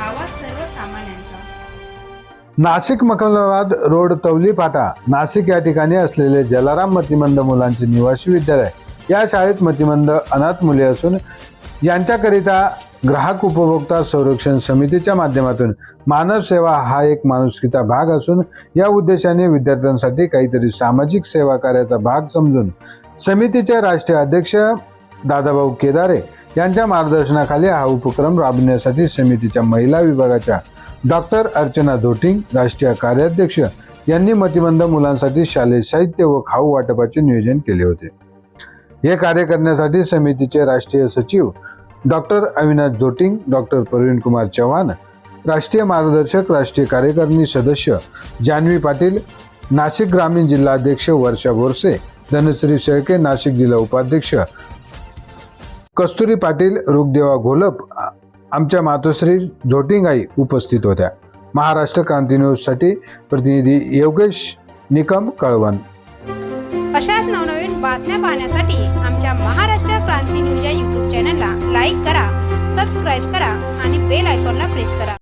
आवाज सर्वसामान्यांचा. नाशिक मकलवाद रोड तवली फाटा नाशिक या ठिकाणी असलेले जलाराम मतिमंद मुलांचे निवासी विद्यालय. या शाळेत मतिमंद अनाथ मुले असून यांच्याकरिता ग्राहक उपभोक्ता संरक्षण समितीच्या माध्यमातून मानव सेवा हा एक माणुसकीचा भाग असून या उद्देशाने विद्यार्थ्यांसाठी काहीतरी सामाजिक सेवा कार्याचा भाग समजून समितीचे राष्ट्रीय अध्यक्ष दादाभाऊ केदारे यांच्या मार्गदर्शनाखाली हा उपक्रम राबविण्यासाठी समितीच्या महिला विभागाच्या डॉक्टर अर्चना धोटिंग राष्ट्रीय कार्याध्यक्ष यांनी मतिमंद मुलांसाठी शालेय साहित्य व खाऊ वाटपाचे नियोजन केले होते. हे कार्य करण्यासाठी समितीचे राष्ट्रीय सचिव डॉक्टर अविनाश धोटिंग डॉक्टर प्रवीण कुमार चव्हाण राष्ट्रीय मार्गदर्शक राष्ट्रीय कार्यकारिणी सदस्य जान्हवी पाटील नाशिक ग्रामीण जिल्हाध्यक्ष वर्षा बोरसे धनश्री शेळके नाशिक जिल्हा उपाध्यक्ष कस्तुरी पाटील रुगदेवा घोलप आमच्या मातोश्री झोटिंगाई उपस्थित होत्या. महाराष्ट्र क्रांती न्यूजसाठी प्रतिनिधी योगेश निकम कळवण. अशाच नवनवीन बातम्या पाहण्यासाठी आमच्या महाराष्ट्र क्रांती न्यूज या यूट्यूब चॅनलला लाईक करा सबस्क्राईब करा आणि बेल आयकॉनला प्रेस करा.